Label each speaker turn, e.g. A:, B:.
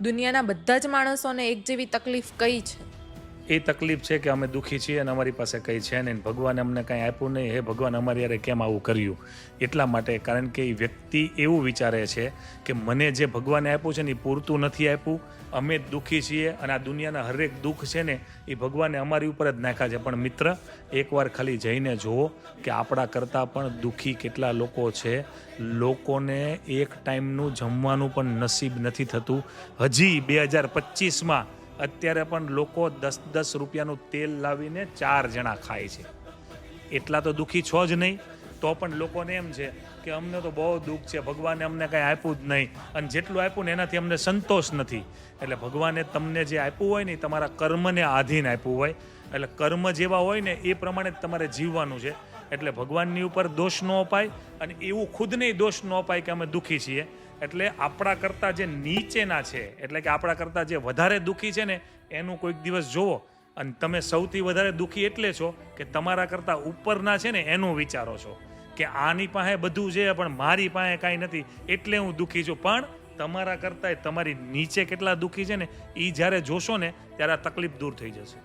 A: દુનિયાના બધા જ માણસોને એક જેવી તકલીફ કઈ છે?
B: એ તકલીફ છે કે અમે દુઃખી છીએ અને અમારી પાસે કંઈ છે નહીં. ભગવાને અમને કંઈ આપ્યું નહીં. હે ભગવાન, અમારી યારે કેમ આવું કર્યું? એટલા માટે કારણ કે એ વ્યક્તિ એવું વિચારે છે કે મને જે ભગવાને આપ્યું છે ને એ પૂરતું નથી આપ્યું. અમે દુઃખી છીએ અને આ દુનિયાના હરેક દુઃખ છે ને એ ભગવાને અમારી ઉપર જ નાખ્યા છે. પણ મિત્ર, એકવાર ખાલી જઈને જુઓ કે આપણા કરતાં પણ દુઃખી કેટલા લોકો છે. લોકોને એક ટાઈમનું જમવાનું પણ નસીબ નથી થતું. હજી બે હજાર પચીસમાં અત્યારે પણ લોકો દસ દસ રૂપિયાનું તેલ લાવીને ચાર જણા ખાય છે. એટલા તો દુઃખી છો જ નહીં, તો પણ લોકોને એમ છે કે અમને તો બહુ દુઃખ છે, ભગવાને અમને કાંઈ આપ્યું જ નહીં. અને જેટલું આપ્યું ને એનાથી અમને સંતોષ નથી. એટલે ભગવાને તમને જે આપ્યું હોય ને તમારા કર્મને આધીન આપ્યું હોય. એટલે કર્મ જેવા હોય ને એ પ્રમાણે જ તમારે જીવવાનું છે. એટલે ભગવાનની ઉપર દોષ ન અપાય અને એવું ખુદને દોષ ન અપાય કે અમે દુઃખી છીએ. એટલે આપણા કરતાં જે નીચેના છે, એટલે કે આપણા કરતાં જે વધારે દુઃખી છે ને, એનું કોઈક દિવસ જોવો. અને તમે સૌથી વધારે દુઃખી એટલે છો કે તમારા કરતાં ઉપરના છે ને, એનું વિચારો છો કે આની પાસે બધું છે, પણ મારી પાસે કાંઈ નથી, એટલે હું દુઃખી છું. પણ તમારા કરતાં તમારી નીચે કેટલા દુઃખી છે ને એ જ્યારે જોશો ને, ત્યારે આ તકલીફ દૂર થઈ જશે.